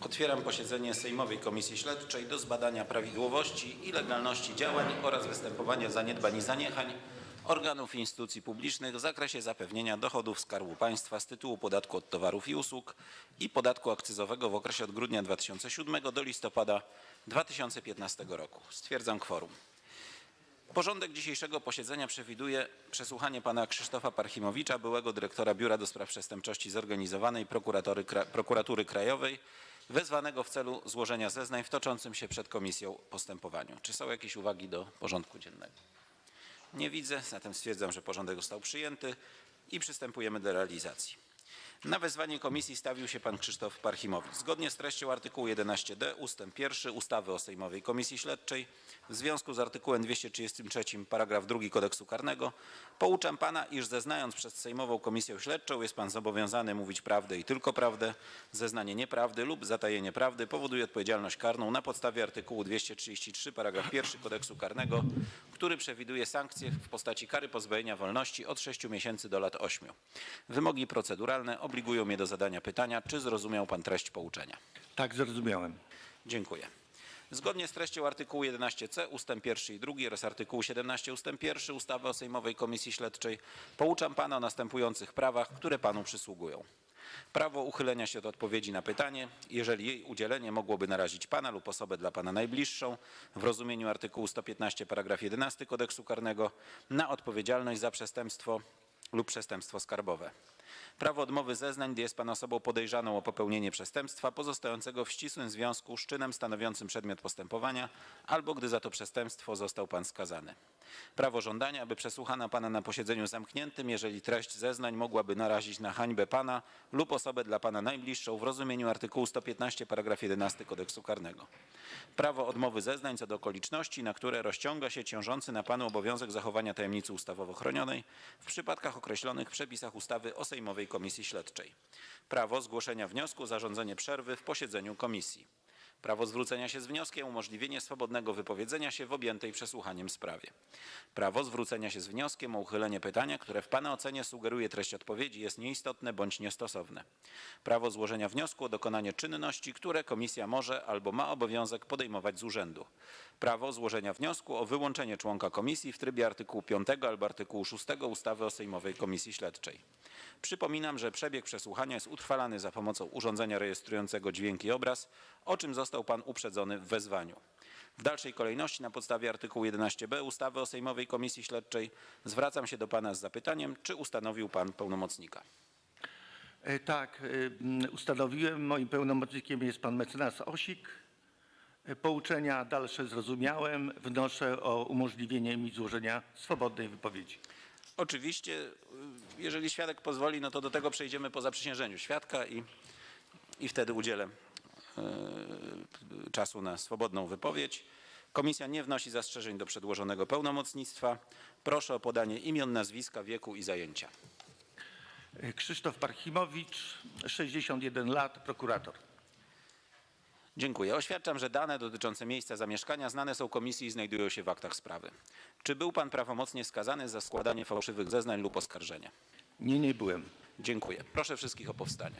Otwieram posiedzenie Sejmowej Komisji Śledczej do zbadania prawidłowości i legalności działań oraz występowania zaniedbań i zaniechań organów i instytucji publicznych w zakresie zapewnienia dochodów Skarbu Państwa z tytułu podatku od towarów i usług i podatku akcyzowego w okresie od grudnia 2007 do listopada 2015 roku. Stwierdzam kworum. Porządek dzisiejszego posiedzenia przewiduje przesłuchanie pana Krzysztofa Parchimowicza, byłego dyrektora Biura do Spraw Przestępczości Zorganizowanej Prokuratory, Kra- Prokuratury Krajowej, wezwanego w celu złożenia zeznań w toczącym się przed komisją postępowaniu. Czy są jakieś uwagi do porządku dziennego? Nie widzę, zatem stwierdzam, że porządek został przyjęty i przystępujemy do realizacji. Na wezwanie komisji stawił się pan Krzysztof Parchimowicz. Zgodnie z treścią artykułu 11d ustęp 1 ustawy o Sejmowej Komisji Śledczej w związku z artykułem 233 paragraf 2 kodeksu karnego pouczam pana, iż zeznając przed Sejmową Komisją Śledczą jest pan zobowiązany mówić prawdę i tylko prawdę. Zeznanie nieprawdy lub zatajenie prawdy powoduje odpowiedzialność karną na podstawie artykułu 233 paragraf 1 kodeksu karnego, który przewiduje sankcje w postaci kary pozbawienia wolności od 6 miesięcy do lat 8. Wymogi proceduralne obligują mnie do zadania pytania, czy zrozumiał pan treść pouczenia. Tak, zrozumiałem. Dziękuję. Zgodnie z treścią artykułu 11c ustęp 1 i 2 oraz artykułu 17 ustęp 1 ustawy o Sejmowej Komisji Śledczej pouczam pana o następujących prawach, które panu przysługują. Prawo uchylenia się od odpowiedzi na pytanie, jeżeli jej udzielenie mogłoby narazić pana lub osobę dla pana najbliższą w rozumieniu artykułu 115 paragraf 11 kodeksu karnego na odpowiedzialność za przestępstwo lub przestępstwo skarbowe. Prawo odmowy zeznań, gdy jest pan osobą podejrzaną o popełnienie przestępstwa pozostającego w ścisłym związku z czynem stanowiącym przedmiot postępowania albo gdy za to przestępstwo został pan skazany. Prawo żądania, aby przesłuchano pana na posiedzeniu zamkniętym, jeżeli treść zeznań mogłaby narazić na hańbę pana lub osobę dla pana najbliższą w rozumieniu artykułu 115 paragraf 11 kodeksu karnego. Prawo odmowy zeznań co do okoliczności, na które rozciąga się ciążący na panu obowiązek zachowania tajemnicy ustawowo chronionej w przypadkach określonych w przepisach ustawy o Sejmowej Komisji Śledczej. Prawo zgłoszenia wniosku zarządzenie przerwy w posiedzeniu komisji. Prawo zwrócenia się z wnioskiem, umożliwienie swobodnego wypowiedzenia się w objętej przesłuchaniem sprawie. Prawo zwrócenia się z wnioskiem o uchylenie pytania, które w Pana ocenie sugeruje treść odpowiedzi, jest nieistotne bądź niestosowne. Prawo złożenia wniosku o dokonanie czynności, które komisja może albo ma obowiązek podejmować z urzędu. Prawo złożenia wniosku o wyłączenie członka komisji w trybie artykułu 5 albo artykułu 6 ustawy o Sejmowej Komisji Śledczej. Przypominam, że przebieg przesłuchania jest utrwalany za pomocą urządzenia rejestrującego dźwięk i obraz, o czym został Pan uprzedzony w wezwaniu. W dalszej kolejności na podstawie artykułu 11b ustawy o Sejmowej Komisji Śledczej zwracam się do Pana z zapytaniem, czy ustanowił Pan pełnomocnika. E, Tak, e, ustanowiłem. Moim pełnomocnikiem jest pan mecenas Osik. Pouczenia dalsze zrozumiałem. Wnoszę o umożliwienie mi złożenia swobodnej wypowiedzi. Oczywiście, jeżeli świadek pozwoli, no to do tego przejdziemy po zaprzysiężeniu świadka i, i wtedy udzielę y, czasu na swobodną wypowiedź. Komisja nie wnosi zastrzeżeń do przedłożonego pełnomocnictwa. Proszę o podanie imion, nazwiska, wieku i zajęcia. Krzysztof Parchimowicz, 61 lat, prokurator. Dziękuję. Oświadczam, że dane dotyczące miejsca zamieszkania znane są komisji i znajdują się w aktach sprawy. Czy był pan prawomocnie skazany za składanie fałszywych zeznań lub oskarżenia? Nie, nie byłem. Dziękuję. Proszę wszystkich o powstanie.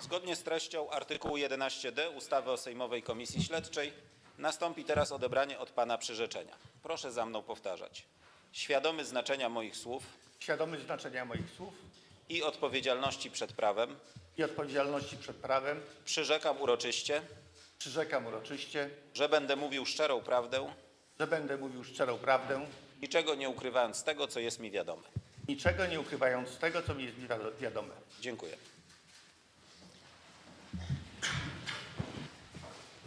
Zgodnie z treścią artykułu 11d ustawy o Sejmowej Komisji Śledczej nastąpi teraz odebranie od pana przyrzeczenia. Proszę za mną powtarzać. Świadomy znaczenia moich słów Świadomy znaczenia moich słów i odpowiedzialności przed prawem, i odpowiedzialności przed prawem przyrzekam uroczyście, przyrzekam uroczyście, że będę mówił szczerą prawdę, że będę mówił szczerą prawdę, niczego nie ukrywając z tego, co jest mi wiadome. niczego nie ukrywając tego, co mi jest wiado- wiadome. Dziękuję.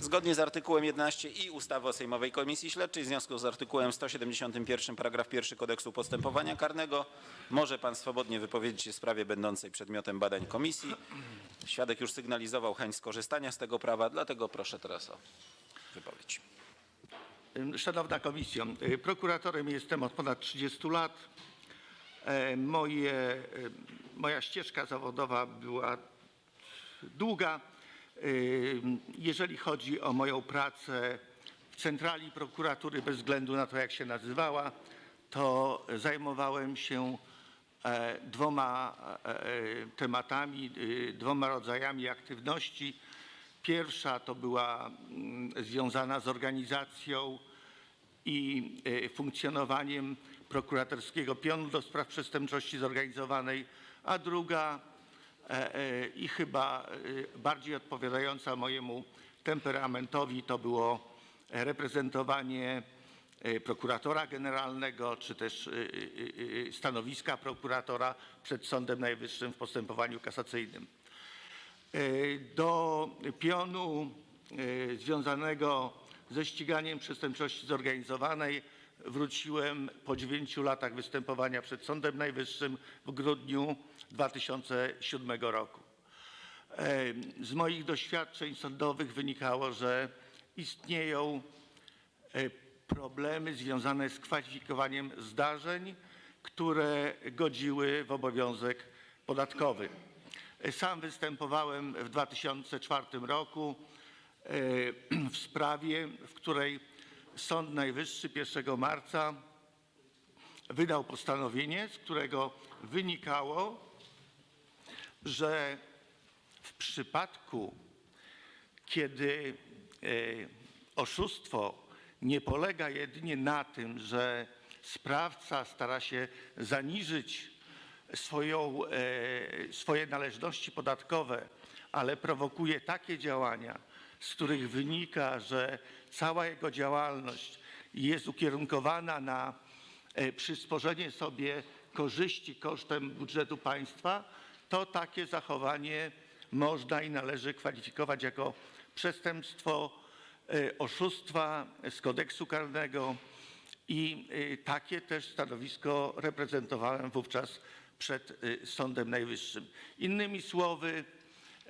Zgodnie z artykułem 11 i ustawy o Sejmowej Komisji Śledczej w związku z artykułem 171 paragraf 1 Kodeksu Postępowania Karnego może pan swobodnie wypowiedzieć się w sprawie będącej przedmiotem badań komisji. Świadek już sygnalizował chęć skorzystania z tego prawa, dlatego proszę teraz o wypowiedź. Szanowna Komisjo, y, prokuratorem jestem od ponad 30 lat. E, Moje, y, moja ścieżka zawodowa była długa. Y, Jeżeli chodzi o moją pracę w centrali prokuratury, bez względu na to, jak się nazywała, to zajmowałem się e, dwoma e, e, tematami, e, dwoma rodzajami aktywności. Pierwsza to była mm, związana z organizacją i funkcjonowaniem prokuratorskiego pionu do spraw przestępczości zorganizowanej, a druga i chyba e, bardziej odpowiadająca mojemu temperamentowi to było reprezentowanie e, prokuratora generalnego, czy też e, e, e, stanowiska prokuratora przed Sądem Najwyższym w postępowaniu kasacyjnym. E, Do pionu e, związanego ze ściganiem przestępczości zorganizowanej wróciłem po dziewięciu latach występowania przed Sądem Najwyższym w grudniu 2007 roku. E, Z moich doświadczeń sądowych wynikało, że istnieją e, problemy związane z kwalifikowaniem zdarzeń, które godziły w obowiązek podatkowy. E, Sam występowałem w 2004 roku w sprawie, w której Sąd Najwyższy 1 marca wydał postanowienie, z którego wynikało, że w przypadku, kiedy e, oszustwo nie polega jedynie na tym, że sprawca stara się zaniżyć swoją, e, swoje należności podatkowe, ale prowokuje takie działania, z których wynika, że cała jego działalność jest ukierunkowana na e, przysporzenie sobie korzyści kosztem budżetu państwa, to takie zachowanie można i należy kwalifikować jako przestępstwo e, oszustwa z kodeksu karnego i e, takie też stanowisko reprezentowałem wówczas przed Sądem Najwyższym. Innymi słowy,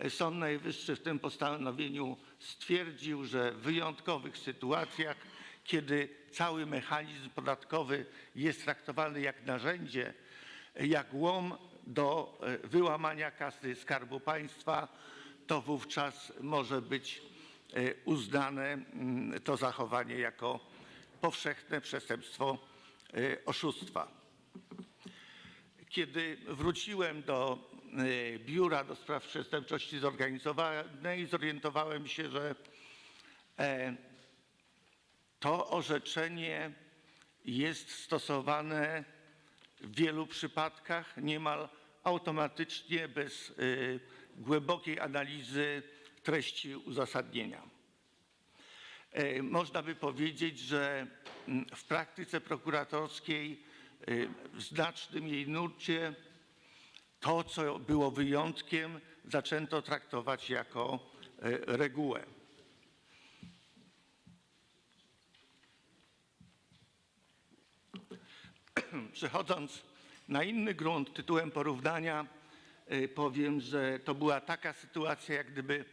Sąd Najwyższy w tym postanowieniu stwierdził, że w wyjątkowych sytuacjach, kiedy cały mechanizm podatkowy jest traktowany jak narzędzie, jak łom do e, wyłamania kasy Skarbu Państwa, to wówczas może być e, uznane mm, to zachowanie jako powszechne przestępstwo e, oszustwa. Kiedy wróciłem do Biura do Spraw Przestępczości Zorganizowanej, zorientowałem się, że e, to orzeczenie jest stosowane w wielu przypadkach niemal automatycznie, bez y, głębokiej analizy treści uzasadnienia. E, Można by powiedzieć, że mm, w praktyce prokuratorskiej y, w znacznym jej nurcie to, co było wyjątkiem, zaczęto traktować jako e, regułę. Przechodząc na inny grunt, tytułem porównania y, powiem, że to była taka sytuacja, jak gdyby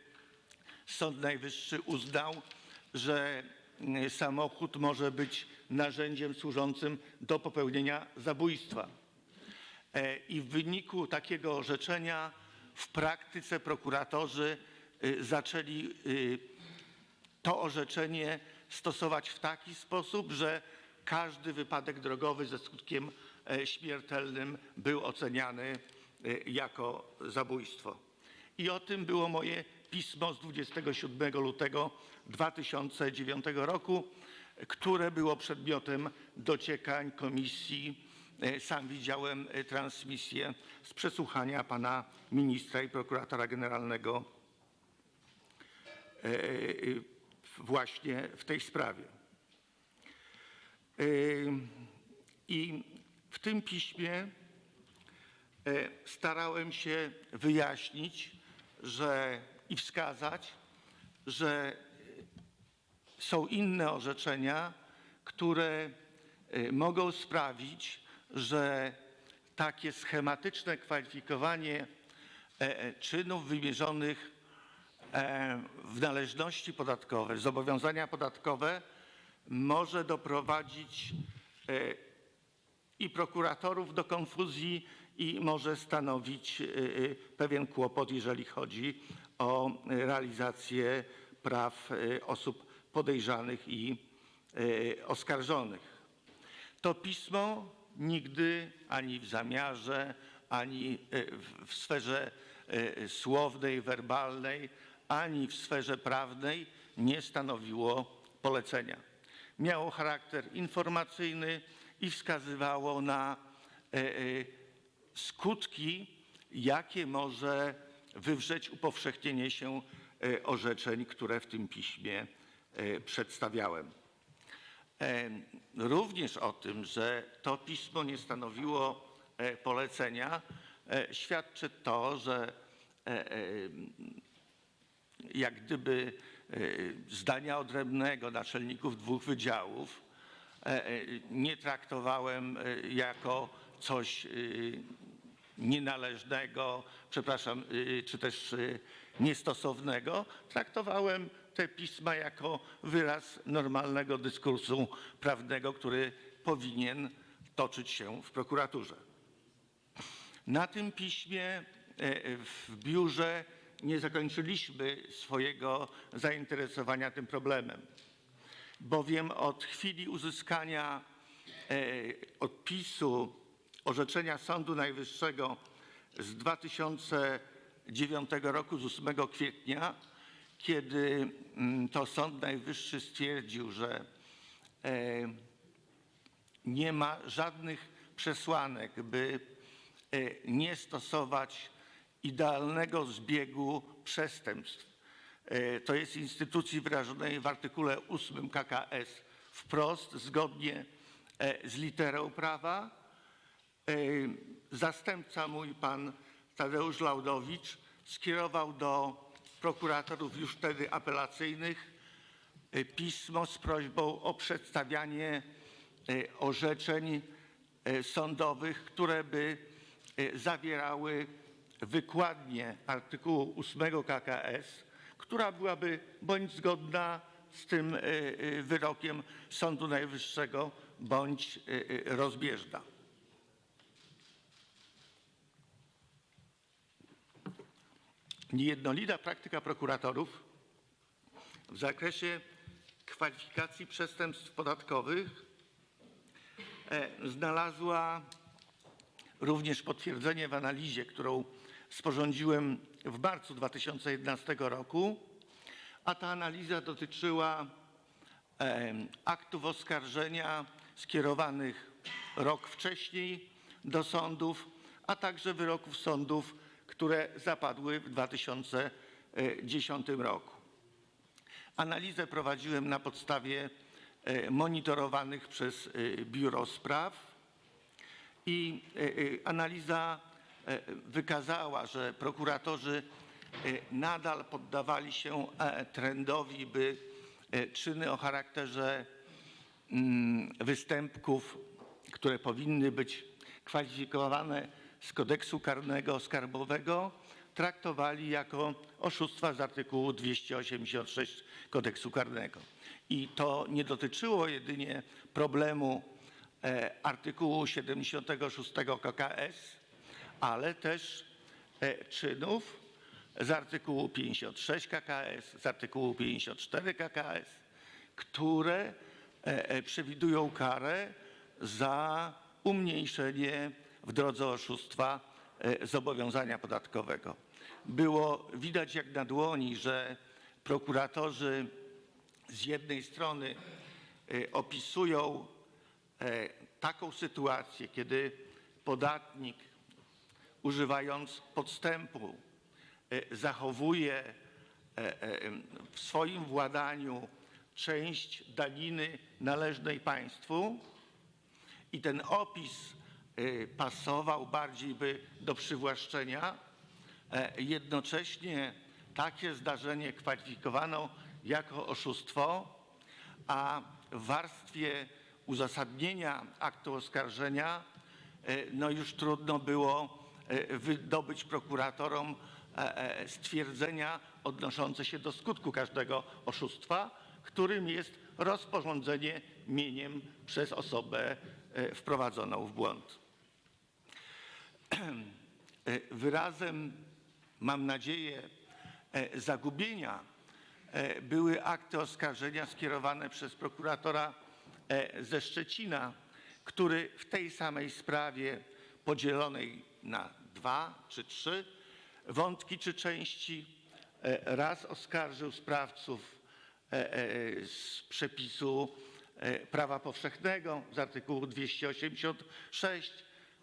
Sąd Najwyższy uznał, że y, samochód może być narzędziem służącym do popełnienia zabójstwa. E, I w wyniku takiego orzeczenia w praktyce prokuratorzy y, zaczęli y, to orzeczenie stosować w taki sposób, że każdy wypadek drogowy ze skutkiem e, śmiertelnym był oceniany e, jako zabójstwo. I o tym było moje pismo z 27 lutego 2009 roku, które było przedmiotem dociekań komisji. E, Sam widziałem e, transmisję z przesłuchania pana ministra i prokuratora generalnego e, właśnie w tej sprawie. I w tym piśmie starałem się wyjaśnić, że i wskazać, że są inne orzeczenia, które mogą sprawić, że takie schematyczne kwalifikowanie e, e, czynów wymierzonych e, w należności podatkowe, zobowiązania podatkowe może doprowadzić i prokuratorów do konfuzji i może stanowić pewien kłopot, jeżeli chodzi o realizację praw osób podejrzanych i oskarżonych. To pismo nigdy ani w zamiarze, ani e, w- sferze e, słownej, werbalnej, ani w sferze prawnej nie stanowiło polecenia. Miało charakter informacyjny i wskazywało na e, skutki, jakie może wywrzeć upowszechnienie się orzeczeń, które w tym piśmie przedstawiałem. E, Również o tym, że to pismo nie stanowiło e, polecenia, e, świadczy to, że jak gdyby zdania odrębnego naczelników dwóch wydziałów nie traktowałem jako coś nienależnego, przepraszam, czy też niestosownego, traktowałem te pisma jako wyraz normalnego dyskursu prawnego, który powinien toczyć się w prokuraturze. Na tym piśmie e, w biurze nie zakończyliśmy swojego zainteresowania tym problemem, bowiem od chwili uzyskania e, odpisu orzeczenia Sądu Najwyższego z 2009 roku, z 8 kwietnia, kiedy mm, to Sąd Najwyższy stwierdził, że e, nie ma żadnych przesłanek, by e, nie stosować idealnego zbiegu przestępstw. E, To jest instytucji wyrażonej w artykule 8 KKS wprost, zgodnie z literą prawa. Zastępca mój, pan Tadeusz Laudowicz, skierował do prokuratorów już wtedy apelacyjnych e, pismo z prośbą o przedstawianie e, orzeczeń e, sądowych, które by zawierały wykładnię artykułu 8 KKS, która byłaby bądź zgodna z tym wyrokiem Sądu Najwyższego, bądź rozbieżna. Niejednolita praktyka prokuratorów w zakresie kwalifikacji przestępstw podatkowych e, znalazła również potwierdzenie w analizie, którą sporządziłem w marcu 2011 roku, a ta analiza dotyczyła e, aktów oskarżenia skierowanych rok wcześniej do sądów, a także wyroków sądów, które zapadły w 2010 roku. Analizę prowadziłem na podstawie e, monitorowanych przez e, Biuro Spraw i e, analiza wykazała, że prokuratorzy nadal poddawali się trendowi, by czyny o charakterze mm, występków, które powinny być kwalifikowane z kodeksu karnego skarbowego, traktowali jako oszustwa z artykułu 286 kodeksu karnego. I to nie dotyczyło jedynie problemu e, artykułu 76 KKS, ale też e, czynów z artykułu 56 KKS, z artykułu 54 KKS, które e, przewidują karę za umniejszenie w drodze oszustwa e, zobowiązania podatkowego. Było widać jak na dłoni, że prokuratorzy z jednej strony e, opisują e, taką sytuację, kiedy podatnik używając podstępu zachowuje w swoim władaniu część daniny należnej państwu i ten opis pasował bardziej by do przywłaszczenia, e, jednocześnie takie zdarzenie kwalifikowano jako oszustwo, a w warstwie uzasadnienia aktu oskarżenia e, no już trudno było e, wydobyć prokuratorom stwierdzenia odnoszące się do skutku każdego oszustwa, którym jest rozporządzenie mieniem przez osobę wprowadzoną w błąd. E, Wyrazem, mam nadzieję, e, zagubienia e, były akty oskarżenia skierowane przez prokuratora ze Szczecina, który w tej samej sprawie podzielonej na dwa czy trzy wątki czy części raz oskarżył sprawców z przepisu prawa powszechnego z artykułu 286,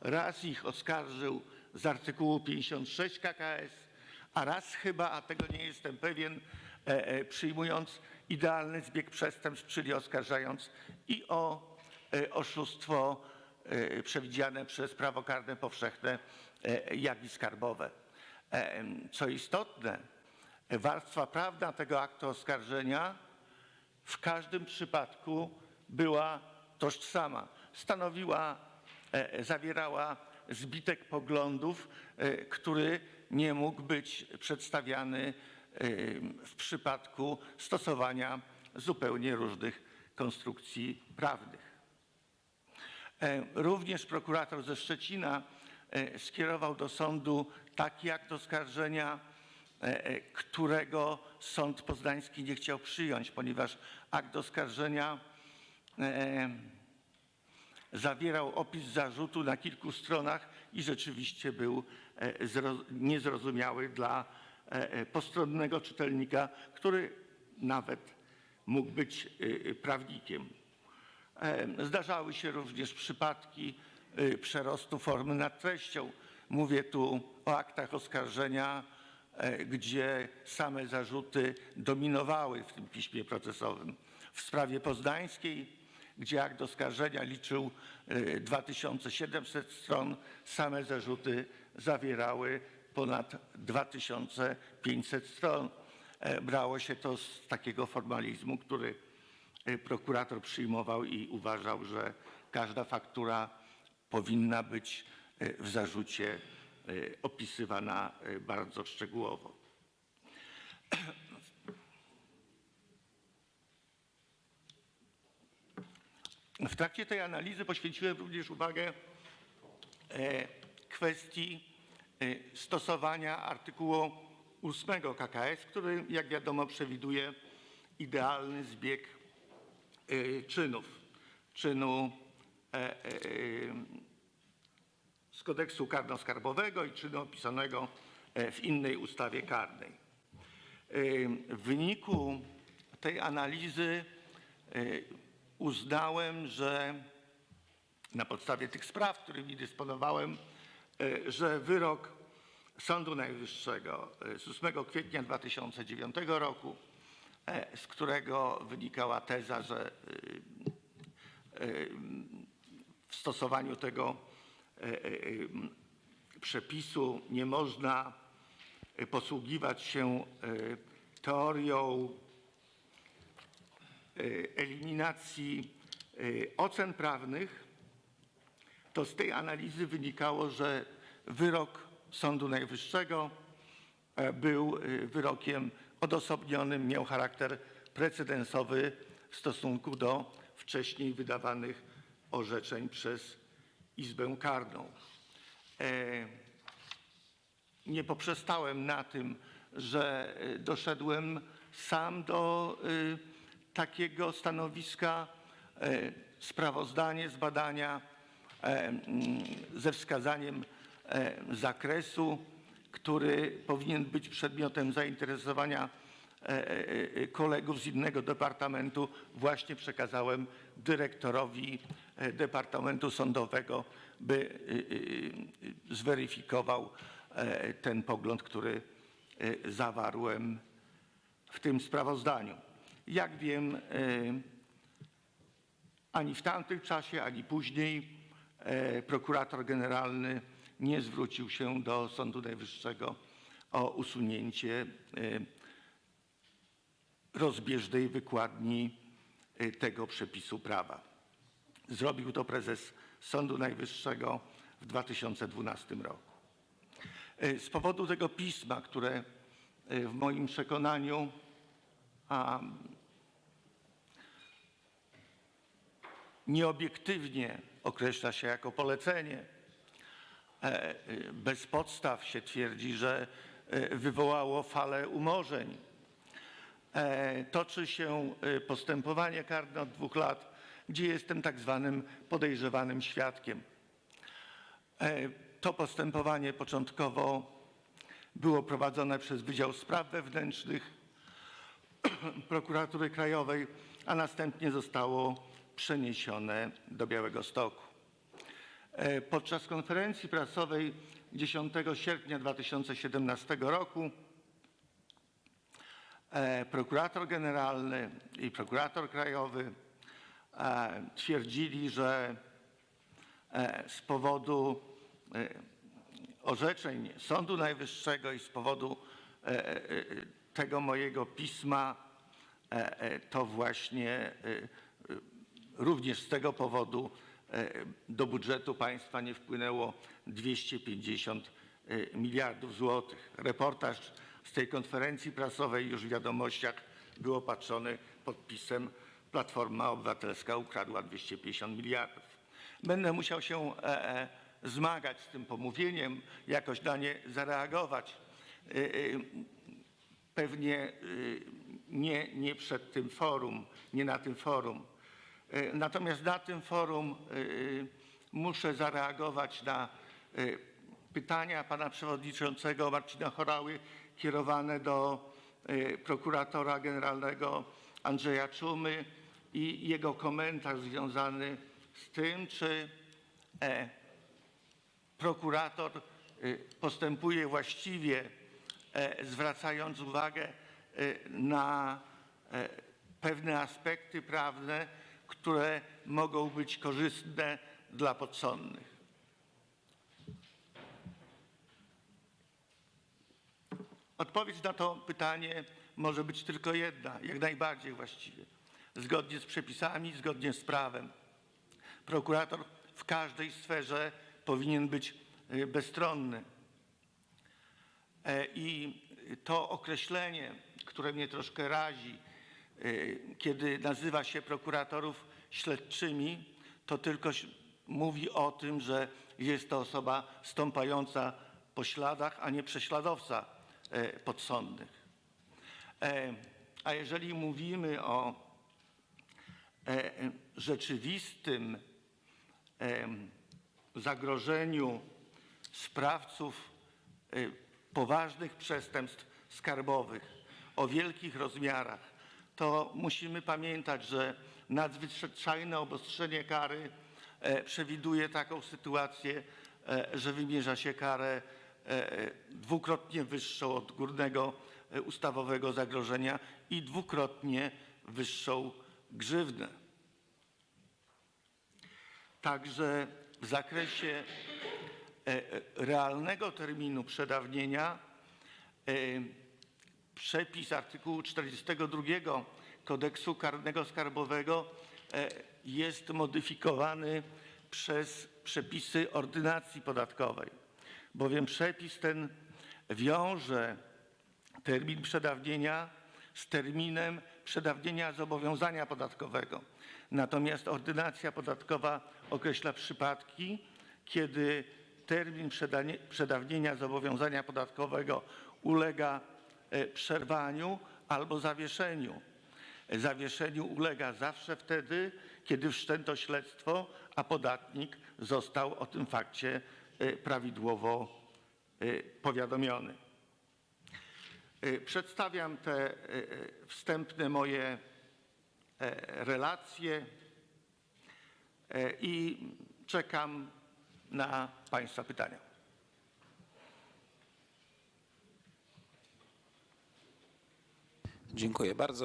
raz ich oskarżył z artykułu 56 KKS, a raz chyba, a tego nie jestem pewien, e, e, przyjmując idealny zbieg przestępstw, czyli oskarżając i o e, oszustwo przewidziane przez prawo karne powszechne, jak i skarbowe. Co istotne, warstwa prawna tego aktu oskarżenia w każdym przypadku była tożsama. Stanowiła, zawierała zbitek poglądów, e, który nie mógł być przedstawiany e, w przypadku stosowania zupełnie różnych konstrukcji prawnych. E, Również prokurator ze Szczecina e, skierował do sądu taki akt oskarżenia, e, e, którego sąd poznański nie chciał przyjąć, ponieważ akt oskarżenia e, zawierał opis zarzutu na kilku stronach i rzeczywiście był e, zro- niezrozumiały dla e, e, postronnego czytelnika, który nawet mógł być prawnikiem. Zdarzały się również przypadki przerostu formy nad treścią. Mówię tu o aktach oskarżenia, gdzie same zarzuty dominowały w tym piśmie procesowym. W sprawie poznańskiej, gdzie akt oskarżenia liczył e, 2700 stron, same zarzuty zawierały ponad 2500 stron. E, Brało się to z takiego formalizmu, który e, prokurator przyjmował i uważał, że każda faktura powinna być e, w zarzucie opisywana bardzo szczegółowo. W trakcie tej analizy poświęciłem również uwagę e, kwestii e, stosowania artykułu 8 KKS, który, jak wiadomo, przewiduje idealny zbieg e, czynów. Czynu z kodeksu karno-skarbowego i czynu opisanego w innej ustawie karnej. W wyniku tej analizy uznałem, że na podstawie tych spraw, którymi dysponowałem, e, że wyrok Sądu Najwyższego e, z 8 kwietnia 2009 roku, e, z którego wynikała teza, że w stosowaniu tego przepisu nie można posługiwać się teorią eliminacji e, ocen prawnych, to z tej analizy wynikało, że wyrok Sądu Najwyższego e, był e, wyrokiem odosobnionym, miał charakter precedensowy w stosunku do wcześniej wydawanych orzeczeń przez Izbę Karną. E, nie poprzestałem na tym, że e, doszedłem sam do takiego stanowiska. E, Sprawozdanie z badania e, ze wskazaniem e, zakresu, który powinien być przedmiotem zainteresowania kolegów z innego departamentu, właśnie przekazałem dyrektorowi Departamentu Sądowego, by e, e, zweryfikował e, ten pogląd, który zawarłem w tym sprawozdaniu. Jak wiem, e, ani w tamtym czasie, ani później e, prokurator generalny nie zwrócił się do Sądu Najwyższego o usunięcie e, rozbieżnej wykładni tego przepisu prawa. Zrobił to prezes Sądu Najwyższego w 2012 roku. Z powodu tego pisma, które w moim przekonaniu nieobiektywnie określa się jako polecenie. E, e, Bez podstaw się twierdzi, że e, wywołało falę umorzeń. Toczy się postępowanie karne od dwóch lat gdzie jestem tak zwanym podejrzewanym świadkiem. To postępowanie początkowo było prowadzone przez Wydział Spraw Wewnętrznych Prokuratury Krajowej, a następnie zostało przeniesione do Białego Stoku. E, Podczas konferencji prasowej 10 sierpnia 2017 roku e, prokurator generalny i prokurator krajowy e, twierdzili, że z powodu orzeczeń Sądu Najwyższego i z powodu tego mojego pisma to właśnie również z tego powodu e, do budżetu państwa nie wpłynęło 250 e, miliardów złotych. Reportaż z tej konferencji prasowej już w wiadomościach był opatrzony podpisem Platforma Obywatelska ukradła 250 miliardów. Będę musiał się e, zmagać z tym pomówieniem, jakoś na nie zareagować. Pewnie nie, nie przed tym forum, nie na tym forum. Y, Natomiast na tym forum y, muszę zareagować na pytania pana przewodniczącego Marcina Chorały kierowane do prokuratora generalnego Andrzeja Czumy i jego komentarz związany z tym, czy e, prokurator postępuje właściwie, e, zwracając uwagę na e, pewne aspekty prawne, które mogą być korzystne dla podsądnych. Odpowiedź na to pytanie może być tylko jedna, jak najbardziej właściwie. Zgodnie z przepisami, zgodnie z prawem. Prokurator w każdej sferze powinien być y, bezstronny. E, I to określenie, które mnie troszkę razi, kiedy nazywa się prokuratorów śledczymi, to tylko mówi o tym, że jest to osoba stąpająca po śladach, a nie prześladowca e, podsądnych. E, A jeżeli mówimy o e, rzeczywistym zagrożeniu sprawców y, poważnych przestępstw skarbowych o wielkich rozmiarach, to musimy pamiętać, że nadzwyczajne obostrzenie kary e, przewiduje taką sytuację, e, że wymierza się karę e, dwukrotnie wyższą od górnego ustawowego zagrożenia i dwukrotnie wyższą grzywnę. Także w zakresie realnego terminu przedawnienia przepis artykułu 42 kodeksu karnego skarbowego e, jest modyfikowany przez przepisy ordynacji podatkowej, bowiem przepis ten wiąże termin przedawnienia z terminem przedawnienia zobowiązania podatkowego. Natomiast ordynacja podatkowa określa przypadki, kiedy termin przedawnienia zobowiązania podatkowego ulega przerwaniu albo zawieszeniu. Zawieszeniu ulega zawsze wtedy, kiedy wszczęto śledztwo, a podatnik został o tym fakcie e, prawidłowo e, powiadomiony. Przedstawiam te wstępne moje e, relacje e, i czekam na Państwa pytania. Dziękuję bardzo.